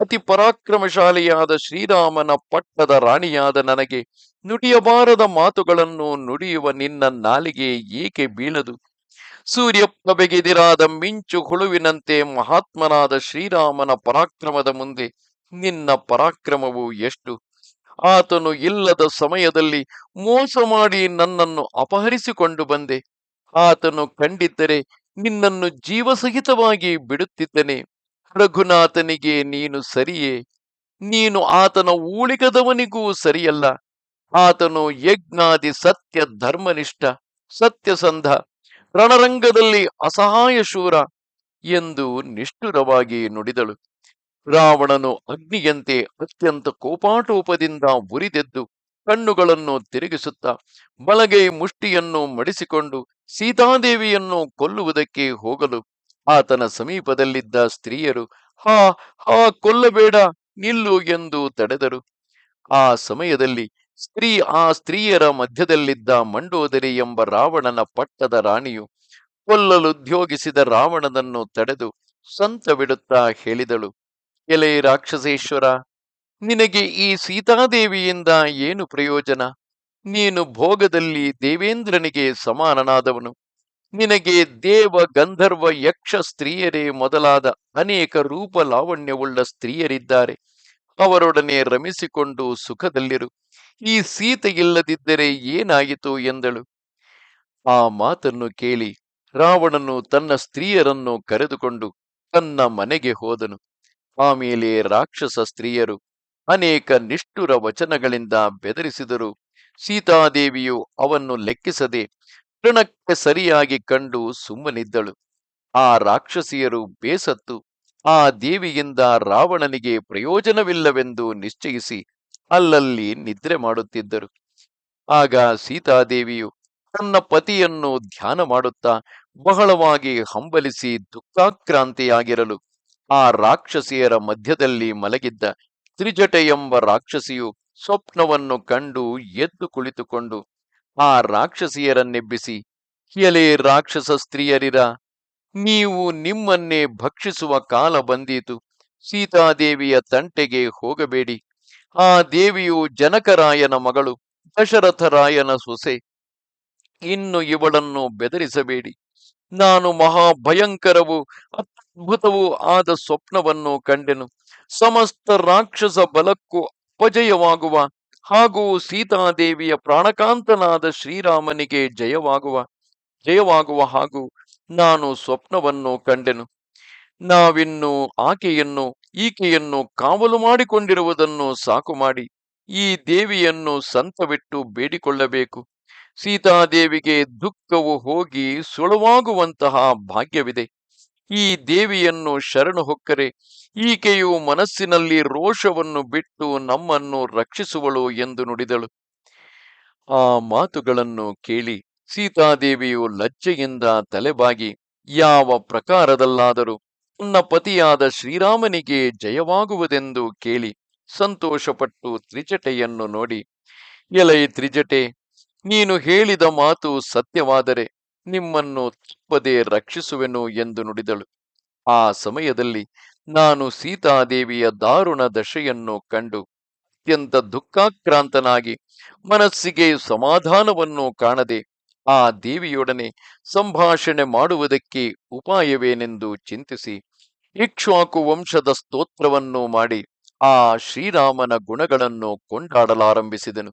ಅತಿ ಪರಾಕ್ರಮಶಾಲಿಯಾದ ಶ್ರೀರಾಮನ ಪಟ್ಟದ ರಾಣಿಯಾದ ನನಗೆ ನುಡಿಯಬಾರದ ಮಾತುಗಳನ್ನು ನುಡಿಯುವ ನಿನ್ನ ನಾಲಿಗೆ ಏಕೆ ಬೀಳದು? ಸೂರ್ಯಪ್ರಭೆಗೆದಿರಾದ ಮಿಂಚು ಹುಳುವಿನಂತೆ ಮಹಾತ್ಮನಾದ ಶ್ರೀರಾಮನ ಪರಾಕ್ರಮದ ಮುಂದೆ ನಿನ್ನ ಪರಾಕ್ರಮವು ಎಷ್ಟು? ಆತನು ಇಲ್ಲದ ಸಮಯದಲ್ಲಿ ಮೋಸ ಮಾಡಿ ನನ್ನನ್ನು ಅಪಹರಿಸಿಕೊಂಡು ಬಂದೆ. ಆತನು ಕಂಡಿದ್ದರೆ ನಿನ್ನನ್ನು ಜೀವಸಹಿತವಾಗಿ ಬಿಡುತ್ತಿದ್ದನೆ. ರಘುನಾಥನಿಗೆ ನೀನು ಸರಿಯೇ. ನೀನು ಆತನ ಊಳಿಗದವನಿಗೂ ಸರಿಯಲ್ಲ. ಆತನು ಯಜ್ಞಾದಿ ಸತ್ಯ ಧರ್ಮನಿಷ್ಠ, ಸತ್ಯಸಂಧ, ರಣರಂಗದಲ್ಲಿ ಅಸಹಾಯ ಶೂರ ಎಂದು ನಿಷ್ಠುರವಾಗಿ ನುಡಿದಳು. ರಾವಣನು ಅಗ್ನಿಯಂತೆ ಅತ್ಯಂತ ಕೋಪಾಟೋಪದಿಂದ ಉರಿದೆದ್ದು ಕಣ್ಣುಗಳನ್ನು ತಿರುಗಿಸುತ್ತಾ ಬಲಗೈ ಮುಷ್ಟಿಯನ್ನು ಮಡಿಸಿಕೊಂಡು ಸೀತಾದೇವಿಯನ್ನು ಕೊಲ್ಲುವುದಕ್ಕೆ ಹೋಗಲು ಆತನ ಸಮೀಪದಲ್ಲಿದ್ದ ಸ್ತ್ರೀಯರು, ಹಾ ಹಾ, ಕೊಲ್ಲಬೇಡ, ನಿಲ್ಲು ಎಂದು ತಡೆದರು. ಆ ಸಮಯದಲ್ಲಿ ಸ್ತ್ರೀ, ಆ ಸ್ತ್ರೀಯರ ಮಧ್ಯದಲ್ಲಿದ್ದ ಮಂಡೋದರಿ ಎಂಬ ರಾವಣನ ಪಟ್ಟದ ರಾಣಿಯು ಕೊಲ್ಲಲು ಕೊಲ್ಲಲುದ್ಯೋಗಿಸಿದ ರಾವಣನನ್ನು ತಡೆದು ಸಂತ ಬಿಡುತ್ತಾ ಹೇಳಿದಳು. ಎಲೆ ರಾಕ್ಷಸೇಶ್ವರ, ನಿನಗೆ ಈ ಸೀತಾದೇವಿಯಿಂದ ಏನು ಪ್ರಯೋಜನ? ನೀನು ಭೋಗದಲ್ಲಿ ದೇವೇಂದ್ರನಿಗೆ ಸಮಾನನಾದವನು. ನಿನಗೆ ದೇವ ಗಂಧರ್ವ ಯಕ್ಷ ಸ್ತ್ರೀಯರೇ ಮೊದಲಾದ ಅನೇಕ ರೂಪ ಲಾವಣ್ಯವುಳ್ಳ ಸ್ತ್ರೀಯರಿದ್ದಾರೆ. ಅವರೊಡನೆ ರಮಿಸಿಕೊಂಡು ಸುಖದಲ್ಲಿರು. ಈ ಸೀತೆಯಿಲ್ಲದಿದ್ದರೆ ಏನಾಯಿತು ಎಂದಳು. ಆ ಮಾತನ್ನು ಕೇಳಿ ರಾವಣನು ತನ್ನ ಸ್ತ್ರೀಯರನ್ನು ಕರೆದುಕೊಂಡು ತನ್ನ ಮನೆಗೆ ಹೋದನು. ಆಮೇಲೆ ರಾಕ್ಷಸ ಸ್ತ್ರೀಯರು ಅನೇಕ ನಿಷ್ಠುರ ವಚನಗಳಿಂದ ಬೆದರಿಸಿದರು. ಸೀತಾದೇವಿಯು ಅವನ್ನು ಲೆಕ್ಕಿಸದೆ ತೃಣಕ್ಕೆ ಸರಿಯಾಗಿ ಕಂಡು ಸುಮ್ಮನಿದ್ದಳು. ಆ ರಾಕ್ಷಸಿಯರು ಬೇಸತ್ತು. ಆ ದೇವಿಯಿಂದ ರಾವಣನಿಗೆ ಪ್ರಯೋಜನವಿಲ್ಲವೆಂದು ನಿಶ್ಚಯಿಸಿ ಅಲ್ಲಲ್ಲಿ ನಿದ್ರೆ ಮಾಡುತ್ತಿದ್ದರು. ಆಗ ಸೀತಾದೇವಿಯು ತನ್ನ ಪತಿಯನ್ನು ಧ್ಯಾನ ಮಾಡುತ್ತಾ ಬಹಳವಾಗಿ ಹಂಬಲಿಸಿ ದುಃಖಾಕ್ರಾಂತಿಯಾಗಿರಲು ಆ ರಾಕ್ಷಸಿಯರ ಮಧ್ಯದಲ್ಲಿ ಮಲಗಿದ್ದ ತ್ರಿಜಟ ಎಂಬ ರಾಕ್ಷಸಿಯು ಸ್ವಪ್ನವನ್ನು ಕಂಡು ಎದ್ದು ಕುಳಿತುಕೊಂಡು, ಆ ರಾಕ್ಷಸಿಯರನ್ನೆಬ್ಬಿಸಿ ಎಲೆ ರಾಕ್ಷಸ ಸ್ತ್ರೀಯರಿರ, ನೀವು ನಿಮ್ಮನ್ನೇ ಭಕ್ಷಿಸುವ ಕಾಲ ಬಂದೀತು. ಸೀತಾದೇವಿಯ ತಂಟೆಗೆ ಹೋಗಬೇಡಿ. ಆ ದೇವಿಯು ಜನಕರಾಯನ ಮಗಳು ದಶರಥರಾಯನ ಸೊಸೆ. ಇನ್ನು ಇವಳನ್ನು ಬೆದರಿಸಬೇಡಿ. ನಾನು ಮಹಾಭಯಂಕರವೂ ಅದ್ಭುತವೂ ಆದ ಸ್ವಪ್ನವನ್ನು ಕಂಡೆನು. ಸಮಸ್ತ ರಾಕ್ಷಸ ಬಲಕ್ಕೂ ಅಪಜಯವಾಗುವ ಹಾಗೂ ಸೀತಾದೇವಿಯ ಪ್ರಾಣಕಾಂತನಾದ ಶ್ರೀರಾಮನಿಗೆ ಜಯವಾಗುವ ಜಯವಾಗುವ ಹಾಗೂ ನಾನು ಸ್ವಪ್ನವನ್ನು ಕಂಡೆನು. ನಾವಿನ್ನು ಆಕೆಯನ್ನು, ಈಕೆಯನ್ನು ಕಾವಲು ಮಾಡಿಕೊಂಡಿರುವುದನ್ನು ಸಾಕು ಮಾಡಿ, ಈ ದೇವಿಯನ್ನು ಸಂತವಿಟ್ಟು ಬೇಡಿಕೊಳ್ಳಬೇಕು. ಸೀತಾದೇವಿಗೆ ದುಃಖವು ಹೋಗಿ ಸುಳುವಾಗುವಂತಹ ಭಾಗ್ಯವಿದೆ. ಈ ದೇವಿಯನ್ನು ಶರಣು ಹೊಕ್ಕರೆ, ಈಕೆಯು ಮನಸ್ಸಿನಲ್ಲಿ ರೋಷವನ್ನು ಬಿಟ್ಟು ನಮ್ಮನ್ನು ರಕ್ಷಿಸುವಳು ಎಂದು ನುಡಿದಳು. ಆ ಮಾತುಗಳನ್ನು ಕೇಳಿ ಸೀತಾದೇವಿಯು ಲಜ್ಜೆಯಿಂದ ತಲೆಬಾಗಿ, ಯಾವ ಪ್ರಕಾರದಲ್ಲಾದರೂ ನನ್ನ ಪತಿಯಾದ ಶ್ರೀರಾಮನಿಗೆ ಜಯವಾಗುವುದೆಂದು ಕೇಳಿ ಸಂತೋಷಪಟ್ಟು ತ್ರಿಜಟೆಯನ್ನು ನೋಡಿ, ಎಲೈ ತ್ರಿಜಟೆ ನೀನು ಹೇಳಿದ ಮಾತು ಸತ್ಯವಾದರೆ ನಿಮ್ಮನ್ನು ತಪ್ಪದೆ ರಕ್ಷಿಸುವೆನು ಎಂದು ನುಡಿದಳು. ಆ ಸಮಯದಲ್ಲಿ ನಾನು ಸೀತಾದೇವಿಯ ದಾರುಣ ದಶೆಯನ್ನು ಕಂಡು ಅತ್ಯಂತ ದುಃಖಾಕ್ರಾಂತನಾಗಿ ಮನಸ್ಸಿಗೆ ಸಮಾಧಾನವನ್ನು ಕಾಣದೆ ಆ ದೇವಿಯೊಡನೆ ಸಂಭಾಷಣೆ ಮಾಡುವುದಕ್ಕೆ ಉಪಾಯವೇನೆಂದು ಚಿಂತಿಸಿ ಇಕ್ಷ್ವಾಕು ವಂಶದ ಸ್ತೋತ್ರವನ್ನು ಮಾಡಿ ಆ ಶ್ರೀರಾಮನ ಗುಣಗಳನ್ನು ಕೊಂಡಾಡಲಾರಂಭಿಸಿದನು.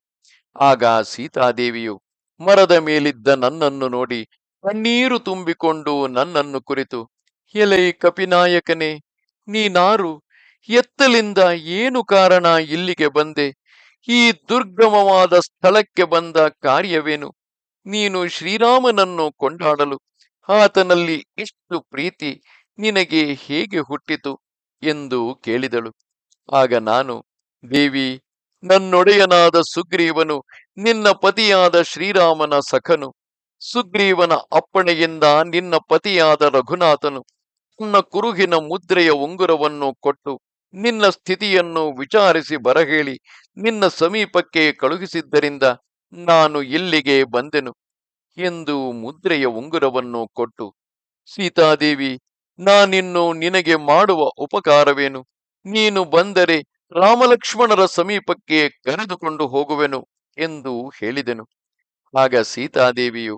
ಆಗ ಸೀತಾದೇವಿಯು ಮರದ ಮೇಲಿದ್ದ ನನ್ನನ್ನು ನೋಡಿ ಕಣ್ಣೀರು ತುಂಬಿಕೊಂಡು ನನ್ನನ್ನು ಕುರಿತು, ಎಲೈ ಕಪಿನಾಯಕನೇ, ನೀನಾರು ಎತ್ತಲಿಂದ ಏನು ಕಾರಣ ಇಲ್ಲಿಗೆ ಬಂದೆ? ಈ ದುರ್ಗಮವಾದ ಸ್ಥಳಕ್ಕೆ ಬಂದ ಕಾರ್ಯವೇನು? ನೀನು ಶ್ರೀರಾಮನನ್ನು ಕೊಂಡಾಡಲು ಆತನಲ್ಲಿ ಇಷ್ಟು ಪ್ರೀತಿ ನಿನಗೆ ಹೇಗೆ ಹುಟ್ಟಿತು? ಎಂದು ಕೇಳಿದಳು. ಆಗ ನಾನು, ದೇವಿ ನನ್ನೊಡೆಯನಾದ ಸುಗ್ರೀವನು, ನಿನ್ನ ಪತಿಯಾದ ಶ್ರೀರಾಮನ ಸಖನು. ಸುಗ್ರೀವನ ಅಪ್ಪಣೆಯಿಂದ ನಿನ್ನ ಪತಿಯಾದ ರಘುನಾಥನು ತನ್ನ ಕುರುಹಿನ ಮುದ್ರೆಯ ಉಂಗುರವನ್ನು ಕೊಟ್ಟು ನಿನ್ನ ಸ್ಥಿತಿಯನ್ನು ವಿಚಾರಿಸಿ ಬರಹೇಳಿ ನಿನ್ನ ಸಮೀಪಕ್ಕೆ ಕಳುಹಿಸಿದ್ದರಿಂದ ನಾನು ಇಲ್ಲಿಗೆ ಬಂದೆನು ಎಂದು ಮುದ್ರೆಯ ಉಂಗುರವನ್ನು ಕೊಟ್ಟು, ಸೀತಾದೇವಿ, ನಾನಿನ್ನು ನಿನಗೆ ಮಾಡುವ ಉಪಕಾರವೇನು? ನೀನು ಬಂದರೆ ರಾಮಲಕ್ಷ್ಮಣರ ಸಮೀಪಕ್ಕೆ ಕರೆದುಕೊಂಡು ಹೋಗುವೆನು ಎಂದು ಹೇಳಿದೆನು. ಆಗ ಸೀತಾದೇವಿಯು,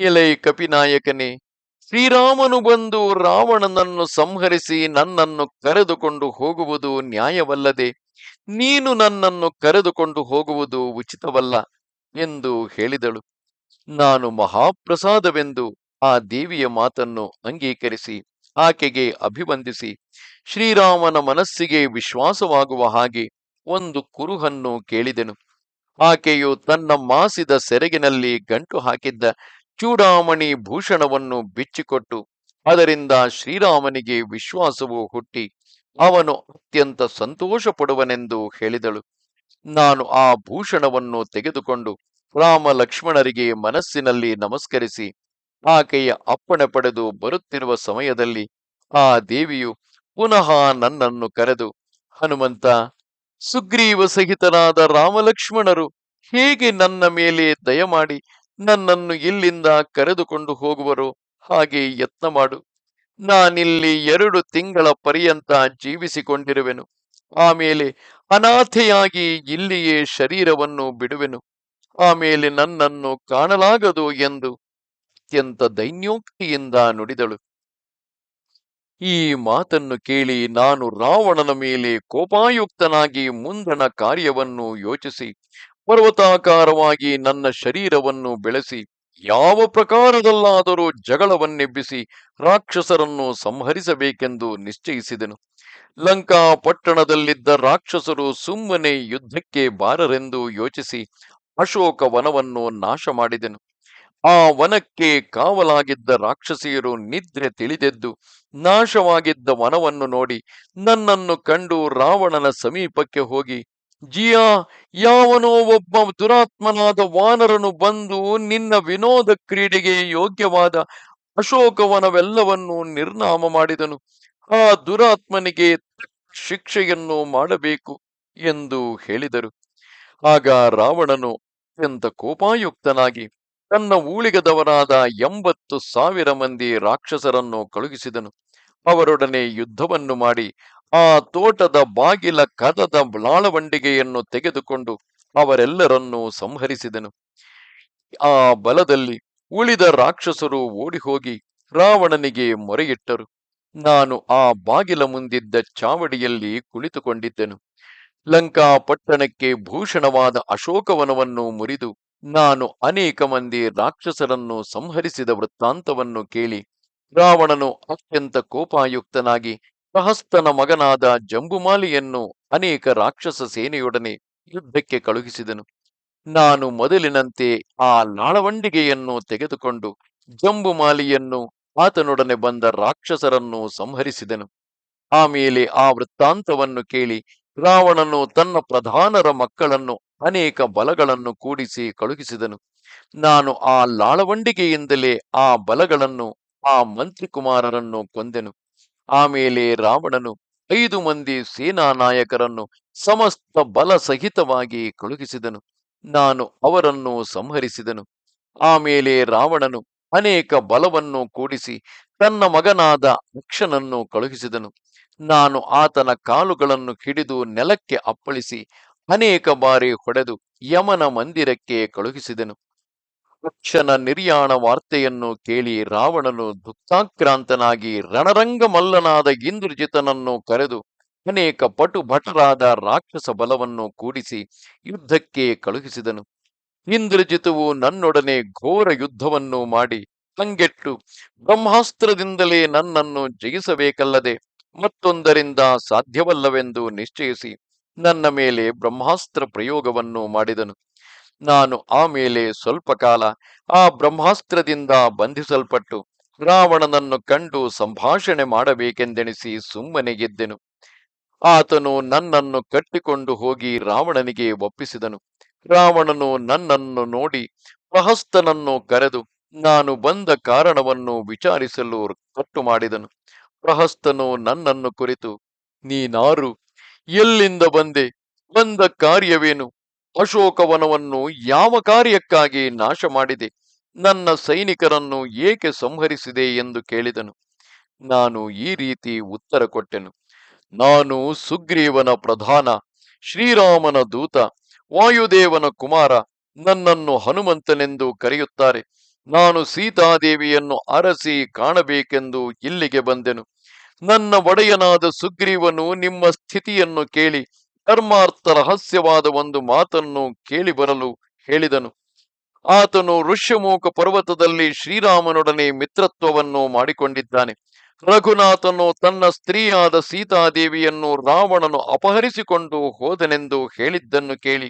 ಎಲೈ ಕಪಿನಾಯಕನೇ, ಶ್ರೀರಾಮನು ಬಂದು ರಾವಣನನ್ನು ಸಂಹರಿಸಿ ನನ್ನನ್ನು ಕರೆದುಕೊಂಡು ಹೋಗುವುದು ನ್ಯಾಯವಲ್ಲದೆ ನೀನು ನನ್ನನ್ನು ಕರೆದುಕೊಂಡು ಹೋಗುವುದು ಉಚಿತವಲ್ಲ ಎಂದು ಹೇಳಿದಳು. ನಾನು ಮಹಾಪ್ರಸಾದವೆಂದು ಆ ದೇವಿಯ ಮಾತನ್ನು ಅಂಗೀಕರಿಸಿ, ಆಕೆಗೆ ಅಭಿವಂದಿಸಿ ಶ್ರೀರಾಮನ ಮನಸ್ಸಿಗೆ ವಿಶ್ವಾಸವಾಗುವ ಹಾಗೆ ಒಂದು ಕುರುಹನ್ನು ಕೇಳಿದೆನು. ಆಕೆಯು ತನ್ನ ಮಾಸಿದ ಸೆರಗಿನಲ್ಲಿ ಗಂಟು ಹಾಕಿದ್ದ ಚೂಡಾಮಣಿ ಭೂಷಣವನ್ನು ಬಿಚ್ಚಿಕೊಟ್ಟು ಅದರಿಂದ ಶ್ರೀರಾಮನಿಗೆ ವಿಶ್ವಾಸವು ಹುಟ್ಟಿ ಅವನು ಅತ್ಯಂತ ಸಂತೋಷ ಹೇಳಿದಳು. ನಾನು ಆ ಭೂಷಣವನ್ನು ತೆಗೆದುಕೊಂಡು ರಾಮ ಲಕ್ಷ್ಮಣರಿಗೆ ಮನಸ್ಸಿನಲ್ಲಿ ನಮಸ್ಕರಿಸಿ ಆಕೆಯ ಅಪ್ಪಣೆ ಪಡೆದು ಬರುತ್ತಿರುವ ಸಮಯದಲ್ಲಿ ಆ ದೇವಿಯು ಪುನಃ ನನ್ನನ್ನು ಕರೆದು, ಹನುಮಂತ, ಸುಗ್ರೀವ ಸಹಿತನಾದ ರಾಮಲಕ್ಷ್ಮಣರು ಹೇಗೆ ನನ್ನ ಮೇಲೆ ದಯಮಾಡಿ ನನ್ನನ್ನು ಇಲ್ಲಿಂದ ಕರೆದುಕೊಂಡು ಹೋಗುವರು ಹಾಗೆ ಯತ್ನ ಮಾಡು. ನಾನಿಲ್ಲಿ ಎರಡು ತಿಂಗಳ ಪರ್ಯಂತ ಜೀವಿಸಿಕೊಂಡಿರುವೆನು. ಆಮೇಲೆ ಅನಾಥೆಯಾಗಿ ಇಲ್ಲಿಯೇ ಶರೀರವನ್ನು ಬಿಡುವೆನು. ಆಮೇಲೆ ನನ್ನನ್ನು ಕಾಣಲಾಗದು ಎಂದು ಅತ್ಯಂತ ದೈನ್ಯೋಕ್ತಿಯಿಂದ ನುಡಿದಳು. ಈ ಮಾತನ್ನು ಕೇಳಿ ನಾನು ರಾವಣನ ಮೇಲೆ ಕೋಪಾಯುಕ್ತನಾಗಿ ಮುಂದಣ ಕಾರ್ಯವನ್ನು ಯೋಚಿಸಿ, ಪರ್ವತಾಕಾರವಾಗಿ ನನ್ನ ಶರೀರವನ್ನು ಬೆಳೆಸಿ, ಯಾವ ಪ್ರಕಾರದಲ್ಲಾದರೂ ಜಗಳವನ್ನೆಬ್ಬಿಸಿ ರಾಕ್ಷಸರನ್ನು ಸಂಹರಿಸಬೇಕೆಂದು ನಿಶ್ಚಯಿಸಿದನು. ಲಂಕಾ ಪಟ್ಟಣದಲ್ಲಿದ್ದ ರಾಕ್ಷಸರು ಸುಮ್ಮನೆ ಯುದ್ಧಕ್ಕೆ ಬಾರರೆಂದು ಯೋಚಿಸಿ ಅಶೋಕ ವನವನ್ನು ನಾಶ ಮಾಡಿದೆನು ಆ ವನಕ್ಕೆ ಕಾವಲಾಗಿದ್ದ ರಾಕ್ಷಸಿಯರು ನಿದ್ರೆ ತಿಳಿದೆದ್ದು ನಾಶವಾಗಿದ್ದ ವನವನ್ನು ನೋಡಿ ನನ್ನನ್ನು ಕಂಡು ರಾವಣನ ಸಮೀಪಕ್ಕೆ ಹೋಗಿ, ಜಿಯಾ, ಯಾವನೋ ಒಬ್ಬ ದುರಾತ್ಮನಾದ ವಾನರನು ಬಂದು ನಿನ್ನ ವಿನೋದ ಕ್ರೀಡೆಗೆ ಯೋಗ್ಯವಾದ ಅಶೋಕವನವೆಲ್ಲವನ್ನು ನಿರ್ನಾಮ ಮಾಡಿದನು. ಆ ದುರಾತ್ಮನಿಗೆ ಶಿಕ್ಷೆಯನ್ನು ಮಾಡಬೇಕು ಎಂದು ಹೇಳಿದರು. ಆಗ ರಾವಣನು ಅತ್ಯಂತ ಕೋಪಾಯುಕ್ತನಾಗಿ ತನ್ನ ಊಳಿಗದವರಾದ ಎಂಬತ್ತು ಸಾವಿರ ಮಂದಿ ರಾಕ್ಷಸರನ್ನು ಕಳುಹಿಸಿದನು. ಅವರೊಡನೆ ಯುದ್ಧವನ್ನು ಮಾಡಿ ಆ ತೋಟದ ಬಾಗಿಲ ಕದದ ಲಾಳವಂಡಿಗೆಯನ್ನು ತೆಗೆದುಕೊಂಡು ಅವರೆಲ್ಲರನ್ನೂ ಸಂಹರಿಸಿದನು. ಆ ಬಲದಲ್ಲಿ ಉಳಿದ ರಾಕ್ಷಸರು ಓಡಿಹೋಗಿ ರಾವಣನಿಗೆ ಮೊರೆಯಿಟ್ಟರು. ನಾನು ಆ ಬಾಗಿಲ ಮುಂದಿದ್ದ ಚಾವಡಿಯಲ್ಲಿ ಕುಳಿತುಕೊಂಡಿದ್ದೆನು. ಲಂಕಾ ಪಟ್ಟಣಕ್ಕೆ ಭೂಷಣವಾದ ಅಶೋಕವನವನ್ನು ಮುರಿದು ನಾನು ಅನೇಕ ಮಂದಿ ರಾಕ್ಷಸರನ್ನು ಸಂಹರಿಸಿದ ವೃತ್ತಾಂತವನ್ನು ಕೇಳಿ ರಾವಣನು ಅತ್ಯಂತ ಕೋಪಾಯುಕ್ತನಾಗಿ ಸಹಸ್ತನ ಮಗನಾದ ಜಂಬುಮಾಲಿಯನ್ನು ಅನೇಕ ರಾಕ್ಷಸ ಸೇನೆಯೊಡನೆ ಯುದ್ಧಕ್ಕೆ ಕಳುಹಿಸಿದನು. ನಾನು ಮೊದಲಿನಂತೆ ಆ ಲಾಳವಂಡಿಗೆಯನ್ನು ತೆಗೆದುಕೊಂಡು ಜಂಬುಮಾಲಿಯನ್ನು ಆತನೊಡನೆ ಬಂದ ರಾಕ್ಷಸರನ್ನು ಸಂಹರಿಸಿದನು. ಆಮೇಲೆ ಆ ವೃತ್ತಾಂತವನ್ನು ಕೇಳಿ ರಾವಣನು ತನ್ನ ಪ್ರಧಾನರ ಮಕ್ಕಳನ್ನು ಅನೇಕ ಬಲಗಳನ್ನು ಕೂಡಿಸಿ ಕಳುಹಿಸಿದನು. ನಾನು ಆ ಲಾಳವಂಡಿಗೆಯಿಂದಲೇ ಆ ಬಲಗಳನ್ನು, ಆ ಮಂತ್ರಿಕುಮಾರರನ್ನು ಕೊಂದೆನು. ಆಮೇಲೆ ರಾವಣನು ಐದು ಮಂದಿ ಸೇನಾ ನಾಯಕರನ್ನು ಸಮಸ್ತ ಬಲ ಸಹಿತವಾಗಿ ಕಳುಹಿಸಿದನು. ನಾನು ಅವರನ್ನು ಸಂಹರಿಸಿದನು. ಆಮೇಲೆ ರಾವಣನು ಅನೇಕ ಬಲವನ್ನು ಕೂಡಿಸಿ ತನ್ನ ಮಗನಾದ ಅಕ್ಷನನ್ನು ಕಳುಹಿಸಿದನು. ನಾನು ಆತನ ಕಾಲುಗಳನ್ನು ಹಿಡಿದು ನೆಲಕ್ಕೆ ಅಪ್ಪಳಿಸಿ ಅನೇಕ ಬಾರಿ ಹೊಡೆದು ಯಮನ ಮಂದಿರಕ್ಕೆ ಕಳುಹಿಸಿದನು. ಅಕ್ಷನ ನಿರ್ಯಾಣ ವಾರ್ತೆಯನ್ನು ಕೇಳಿ ರಾವಣನು ದುಃಖಾಕ್ರಾಂತನಾಗಿ ರಣರಂಗ ಮಲ್ಲನಾದ ಇಂದ್ರಜಿತನನ್ನು ಕರೆದು ಅನೇಕ ಪಟು ಭಟರಾದ ರಾಕ್ಷಸ ಬಲವನ್ನು ಕೂಡಿಸಿ ಯುದ್ಧಕ್ಕೆ ಕಳುಹಿಸಿದನು. ಇಂದ್ರಜಿತವು ನನ್ನೊಡನೆ ಘೋರ ಯುದ್ಧವನ್ನು ಮಾಡಿ ಕಂಗೆಟ್ಟು ಬ್ರಹ್ಮಾಸ್ತ್ರದಿಂದಲೇ ನನ್ನನ್ನು ಜಯಿಸಬೇಕಲ್ಲದೆ ಮತ್ತೊಂದರಿಂದ ಸಾಧ್ಯವಲ್ಲವೆಂದು ನಿಶ್ಚಯಿಸಿ ನನ್ನ ಮೇಲೆ ಬ್ರಹ್ಮಾಸ್ತ್ರ ಪ್ರಯೋಗವನ್ನು ಮಾಡಿದನು. ನಾನು ಆಮೇಲೆ ಸ್ವಲ್ಪ ಕಾಲ ಆ ಬ್ರಹ್ಮಾಸ್ತ್ರದಿಂದ ಬಂಧಿಸಲ್ಪಟ್ಟು ರಾವಣನನ್ನು ಕಂಡು ಸಂಭಾಷಣೆ ಮಾಡಬೇಕೆಂದೆಣಿಸಿ ಸುಮ್ಮನೆಗೆದ್ದೆನು ಆತನು ನನ್ನನ್ನು ಕಟ್ಟಿಕೊಂಡು ಹೋಗಿ ರಾವಣನಿಗೆ ಒಪ್ಪಿಸಿದನು. ರಾವಣನು ನನ್ನನ್ನು ನೋಡಿ ಪ್ರಹಸ್ತನನ್ನು ಕರೆದು ನಾನು ಬಂದ ಕಾರಣವನ್ನು ವಿಚಾರಿಸಲು ಕಟ್ಟು ಮಾಡಿದನು. ಪ್ರಹಸ್ತನು ನನ್ನನ್ನು ಕುರಿತು, ನೀನಾರು ಎಲ್ಲಿಂದ ಬಂದೆ? ಬಂದ ಕಾರ್ಯವೇನು? ಅಶೋಕವನವನ್ನು ಯಾವ ಕಾರ್ಯಕ್ಕಾಗಿ ನಾಶ ಮಾಡಿದೆ ನನ್ನ ಸೈನಿಕರನ್ನು ಏಕೆ ಸಂಹರಿಸಿದೆ ಎಂದು ಕೇಳಿದನು. ನಾನು ಈ ರೀತಿ ಉತ್ತರ ಕೊಟ್ಟೆನು. ನಾನು ಸುಗ್ರೀವನ ಪ್ರಧಾನ, ಶ್ರೀರಾಮನ ದೂತ, ವಾಯುದೇವನ ಕುಮಾರ, ನನ್ನನ್ನು ಹನುಮಂತನೆಂದು ಕರೆಯುತ್ತಾರೆ. ನಾನು ಸೀತಾದೇವಿಯನ್ನು ಅರಸಿ ಕಾಣಬೇಕೆಂದು ಇಲ್ಲಿಗೆ ಬಂದೆನು. ನನ್ನ ಒಡೆಯನಾದ ಸುಗ್ರೀವನು ನಿಮ್ಮ ಸ್ಥಿತಿಯನ್ನು ಕೇಳಿ ಧರ್ಮಾರ್ಥ ರಹಸ್ಯವಾದ ಒಂದು ಮಾತನ್ನು ಕೇಳಿ ಬರಲು ಹೇಳಿದನು. ಆತನು ಋಷ್ಯಮೂಕ ಪರ್ವತದಲ್ಲಿ ಶ್ರೀರಾಮನೊಡನೆ ಮಿತ್ರತ್ವವನ್ನು ಮಾಡಿಕೊಂಡಿದ್ದಾನೆ. ರಘುನಾಥನು ತನ್ನ ಸ್ತ್ರೀಯಾದ ಸೀತಾದೇವಿಯನ್ನು ರಾವಣನು ಅಪಹರಿಸಿಕೊಂಡು ಹೋದನೆಂದು ಹೇಳಿದ್ದನ್ನು ಕೇಳಿ,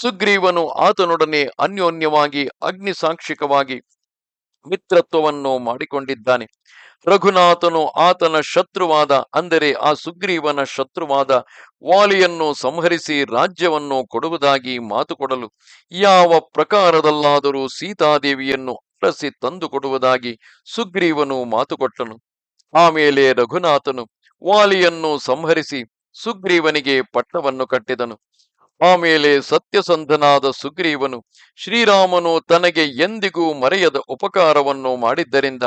ಸುಗ್ರೀವನು ಆತನೊಡನೆ ಅನ್ಯೋನ್ಯವಾಗಿ ಅಗ್ನಿಸಾಕ್ಷಿಕವಾಗಿ ಮಿತ್ರತ್ವವನ್ನು ಮಾಡಿಕೊಂಡಿದ್ದಾನೆ. ರಘುನಾಥನು ಆತನ ಶತ್ರುವಾದ, ಅಂದರೆ ಆ ಸುಗ್ರೀವನ ಶತ್ರುವಾದ ವಾಲಿಯನ್ನು ಸಂಹರಿಸಿ ರಾಜ್ಯವನ್ನು ಕೊಡುವುದಾಗಿ ಮಾತು ಕೊಡಲು ಯಾವ ಪ್ರಕಾರದಲ್ಲಾದರೂ ಸೀತಾದೇವಿಯನ್ನು ಅರಸಿ ತಂದು ಕೊಡುವುದಾಗಿ ಸುಗ್ರೀವನು ಮಾತು ಕೊಟ್ಟನು. ಆಮೇಲೆ ರಘುನಾಥನು ವಾಲಿಯನ್ನು ಸಂಹರಿಸಿ ಸುಗ್ರೀವನಿಗೆ ಪಟ್ಟವನ್ನು ಕಟ್ಟಿದನು. ಆಮೇಲೆ ಸತ್ಯಸಂಧನಾದ ಸುಗ್ರೀವನು ಶ್ರೀರಾಮನು ತನಗೆ ಎಂದಿಗೂ ಮರೆಯದ ಉಪಕಾರವನ್ನು ಮಾಡಿದ್ದರಿಂದ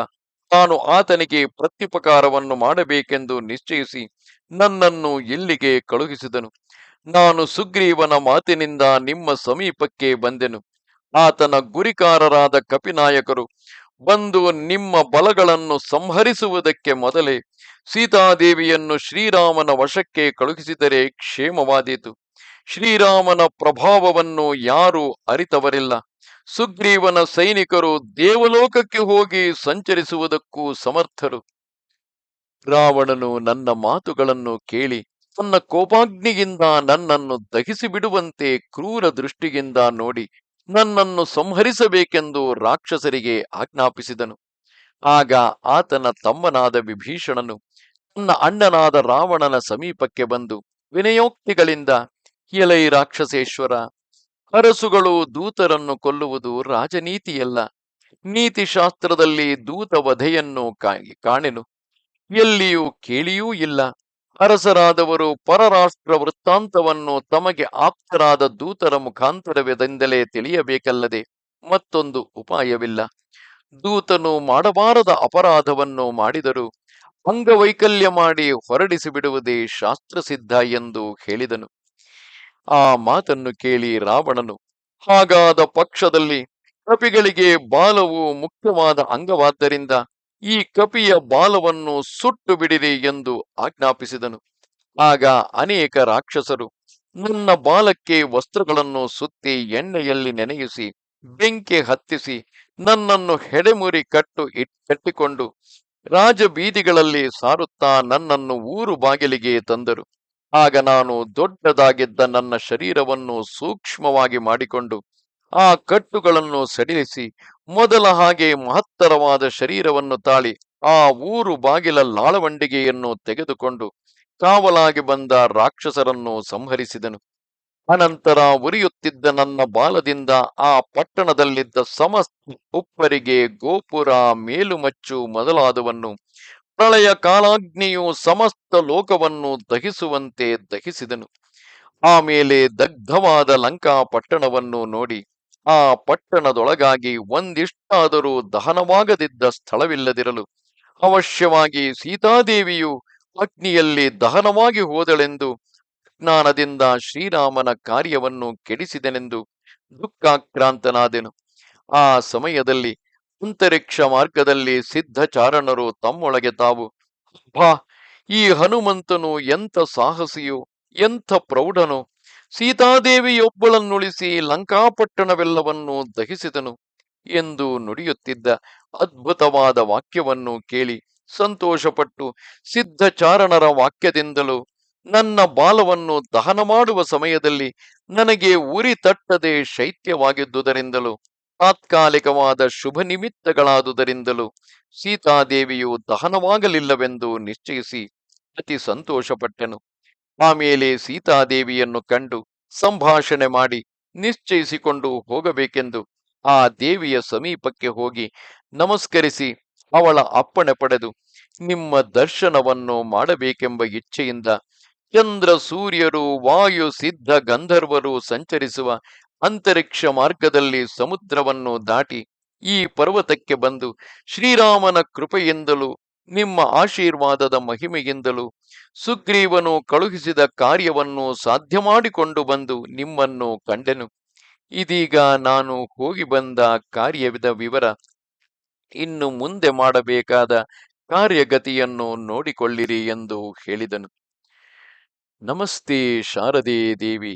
ತಾನು ಆತನಿಗೆ ಪ್ರತ್ಯುಪಕಾರವನ್ನು ಮಾಡಬೇಕೆಂದು ನಿಶ್ಚಯಿಸಿ ನನ್ನನ್ನು ಇಲ್ಲಿಗೆ ಕಳುಹಿಸಿದನು. ನಾನು ಸುಗ್ರೀವನ ಮಾತಿನಿಂದ ನಿಮ್ಮ ಸಮೀಪಕ್ಕೆ ಬಂದೆನು. ಆತನ ಗುರಿಕಾರರಾದ ಕಪಿನಾಯಕರು ಬಂದು ನಿಮ್ಮ ಬಲಗಳನ್ನು ಸಂಹರಿಸುವುದಕ್ಕೆ ಮೊದಲೇ ಸೀತಾದೇವಿಯನ್ನು ಶ್ರೀರಾಮನ ವಶಕ್ಕೆ ಕಳುಹಿಸಿದರೆ ಕ್ಷೇಮವಾದೀತು. ಶ್ರೀರಾಮನ ಪ್ರಭಾವವನ್ನು ಯಾರೂ ಅರಿತವರಿಲ್ಲ. ಸುಗ್ರೀವನ ಸೈನಿಕರು ದೇವಲೋಕಕ್ಕೆ ಹೋಗಿ ಸಂಚರಿಸುವುದಕ್ಕೂ ಸಮರ್ಥರು. ರಾವಣನು ನನ್ನ ಮಾತುಗಳನ್ನು ಕೇಳಿ ತನ್ನ ಕೋಪಾಗ್ನಿಯಿಂದ ನನ್ನನ್ನು ದಹಿಸಿ ಬಿಡುವಂತೆ ಕ್ರೂರ ದೃಷ್ಟಿಯಿಂದ ನೋಡಿ ನನ್ನನ್ನು ಸಂಹರಿಸಬೇಕೆಂದು ರಾಕ್ಷಸರಿಗೆ ಆಜ್ಞಾಪಿಸಿದನು. ಆಗ ಆತನ ತಮ್ಮನಾದ ವಿಭೀಷಣನು ತನ್ನ ಅಣ್ಣನಾದ ರಾವಣನ ಸಮೀಪಕ್ಕೆ ಬಂದು ವಿನಯೋಕ್ತಿಗಳಿಂದ, ಎಲೈ ರಾಕ್ಷಸೇಶ್ವರ ಅರಸುಗಳು ದೂತರನ್ನು ಕೊಲ್ಲುವುದು ರಾಜನೀತಿಯಲ್ಲ. ನೀತಿಶಾಸ್ತ್ರದಲ್ಲಿ ದೂತ ವಧೆಯನ್ನು ಕಾಣೆನು. ಎಲ್ಲಿಯೂ ಕೇಳಿಯೂ ಇಲ್ಲ. ಅರಸರಾದವರು ಪರರಾಷ್ಟ್ರ ವೃತ್ತಾಂತವನ್ನು ತಮಗೆ ಆಪ್ತರಾದ ದೂತರ ಮುಖಾಂತರವೆಂದಲೇ ತಿಳಿಯಬೇಕಲ್ಲದೆ ಮತ್ತೊಂದು ಉಪಾಯವಿಲ್ಲ. ದೂತನು ಮಾಡಬಾರದ ಅಪರಾಧವನ್ನು ಮಾಡಿದರೂ ಅಂಗವೈಕಲ್ಯ ಮಾಡಿ ಹೊರಡಿಸಿ ಬಿಡುವುದೇ ಶಾಸ್ತ್ರಸಿದ್ಧ ಎಂದು ಹೇಳಿದನು. ಆ ಮಾತನ್ನು ಕೇಳಿ ರಾವಣನು, ಹಾಗಾದ ಪಕ್ಷದಲ್ಲಿ ಕಪಿಗಳಿಗೆ ಬಾಲವು ಮುಖ್ಯವಾದ ಅಂಗವಾದ್ದರಿಂದ ಈ ಕಪಿಯ ಬಾಲವನ್ನು ಸುಟ್ಟು ಬಿಡಿರಿ ಎಂದು ಆಜ್ಞಾಪಿಸಿದನು. ಆಗ ಅನೇಕ ರಾಕ್ಷಸರು ನನ್ನ ಬಾಲಕ್ಕೆ ವಸ್ತ್ರಗಳನ್ನು ಸುತ್ತಿ ಎಣ್ಣೆಯಲ್ಲಿ ನೆನೆಯಿಸಿ, ಬೆಂಕಿ ಹತ್ತಿಸಿ ನನ್ನನ್ನು ಹೆಡೆಮುರಿ ಕಟ್ಟು ಕಟ್ಟಿಕೊಂಡು ರಾಜಬೀದಿಗಳಲ್ಲಿ ಸಾರುತ್ತಾ ನನ್ನನ್ನು ಊರು ಬಾಗಿಲಿಗೆ ತಂದರು. ಆಗ ನಾನು ದೊಡ್ಡದಾಗಿದ್ದ ನನ್ನ ಶರೀರವನ್ನು ಸೂಕ್ಷ್ಮವಾಗಿ ಮಾಡಿಕೊಂಡು ಆ ಕಟ್ಟುಗಳನ್ನು ಸಡಿಲಿಸಿ ಮೊದಲ ಹಾಗೆ ಮಹತ್ತರವಾದ ಶರೀರವನ್ನು ತಾಳಿ ಆ ಊರು ಬಾಗಿಲ ಲಾಳವಂಡಿಗೆಯನ್ನು ತೆಗೆದುಕೊಂಡು ಕಾವಲಾಗಿ ಬಂದ ರಾಕ್ಷಸರನ್ನು ಸಂಹರಿಸಿದನು. ಅನಂತರ ಉರಿಯುತ್ತಿದ್ದ ನನ್ನ ಬಾಲದಿಂದ ಆ ಪಟ್ಟಣದಲ್ಲಿದ್ದ ಸಮಸ್ತ ಉಪ್ಪರಿಗೆ ಗೋಪುರ ಮೇಲುಮಚ್ಚು ಮೊದಲಾದವನ್ನು ಪ್ರಳಯ ಕಾಲಾಗ್ನಿಯು ಸಮಸ್ತ ಲೋಕವನ್ನು ದಹಿಸುವಂತೆ ದಹಿಸಿದನು. ಆಮೇಲೆ ದಗ್ಧವಾದ ಲಂಕಾ ಪಟ್ಟಣವನ್ನು ನೋಡಿ, ಆ ಪಟ್ಟಣದೊಳಗಾಗಿ ಒಂದಿಷ್ಟಾದರೂ ದಹನವಾಗದಿದ್ದ ಸ್ಥಳವಿಲ್ಲದಿರಲು, ಅವಶ್ಯವಾಗಿ ಸೀತಾದೇವಿಯು ಅಗ್ನಿಯಲ್ಲಿ ದಹನವಾಗಿ ಹೋದಳೆಂದು, ಜ್ಞಾನದಿಂದ ಶ್ರೀರಾಮನ ಕಾರ್ಯವನ್ನು ಕೆಡಿಸಿದನೆಂದು ದುಃಖಾಕ್ರಾಂತನಾದೆನು. ಆ ಸಮಯದಲ್ಲಿ ಅಂತರಿಕ್ಷ ಮಾರ್ಗದಲ್ಲಿ ಸಿದ್ಧಚಾರಣರು ತಮ್ಮೊಳಗೆ ತಾವು, ಬಾ, ಈ ಹನುಮಂತನು ಎಂಥ ಸಾಹಸಿಯೋ, ಎಂಥ ಪ್ರೌಢನೋ. ಸೀತಾದೇವಿಯೊಬ್ಬಳನ್ನುಳಿಸಿ ಲಂಕಾಪಟ್ಟಣವೆಲ್ಲವನ್ನು ದಹಿಸಿದನು ಎಂದು ನುಡಿಯುತ್ತಿದ್ದ ಅದ್ಭುತವಾದ ವಾಕ್ಯವನ್ನು ಕೇಳಿ ಸಂತೋಷಪಟ್ಟು ಸಿದ್ಧಚಾರಣರ ವಾಕ್ಯದಿಂದಲೂ, ನನ್ನ ಬಾಲವನ್ನು ದಹನ ಮಾಡುವ ಸಮಯದಲ್ಲಿ ನನಗೆ ಉರಿ ತಟ್ಟದೆ ಶೈತ್ಯವಾಗಿದ್ದುದರಿಂದಲೂ ತಾತ್ಕಾಲಿಕವಾದ ಶುಭ ನಿಮಿತ್ತಗಳಾದುದರಿಂದಲೂ ಸೀತಾದೇವಿಯು ದಹನವಾಗಲಿಲ್ಲವೆಂದು ನಿಶ್ಚಯಿಸಿ ಅತಿ ಸಂತೋಷಪಟ್ಟನು. ಆಮೇಲೆ ಸೀತಾದೇವಿಯನ್ನು ಕಂಡು ಸಂಭಾಷಣೆ ಮಾಡಿ ನಿಶ್ಚಯಿಸಿಕೊಂಡು ಹೋಗಬೇಕೆಂದು ಆ ದೇವಿಯ ಸಮೀಪಕ್ಕೆ ಹೋಗಿ ನಮಸ್ಕರಿಸಿ ಅವಳ ಅಪ್ಪಣೆ ಪಡೆದು ನಿಮ್ಮ ದರ್ಶನವನ್ನು ಮಾಡಬೇಕೆಂಬ ಇಚ್ಛೆಯಿಂದ ಚಂದ್ರ ಸೂರ್ಯರು ವಾಯು ಸಿದ್ಧ ಗಂಧರ್ವರು ಸಂಚರಿಸುವ ಅಂತರಿಕ್ಷ ಮಾರ್ಗದಲ್ಲಿ ಸಮುದ್ರವನ್ನು ದಾಟಿ ಈ ಪರ್ವತಕ್ಕೆ ಬಂದು ಶ್ರೀರಾಮನ ಕೃಪೆಯಿಂದಲೂ, ನಿಮ್ಮ ಆಶೀರ್ವಾದದ ಮಹಿಮೆಯಿಂದಲೂ ಸುಗ್ರೀವನು ಕಳುಹಿಸಿದ ಕಾರ್ಯವನ್ನು ಸಾಧ್ಯ ಮಾಡಿಕೊಂಡು ಬಂದು ನಿಮ್ಮನ್ನು ಕಂಡೆನು. ಇದೀಗ ನಾನು ಹೋಗಿ ಬಂದ ಕಾರ್ಯವಿದ ವಿವರ ಇನ್ನು ಮುಂದೆ ಮಾಡಬೇಕಾದ ಕಾರ್ಯಗತಿಯನ್ನು ನೋಡಿಕೊಳ್ಳಿರಿ ಎಂದು ಹೇಳಿದನು. ನಮಸ್ತೆ ಶಾರದೆ ದೇವಿ.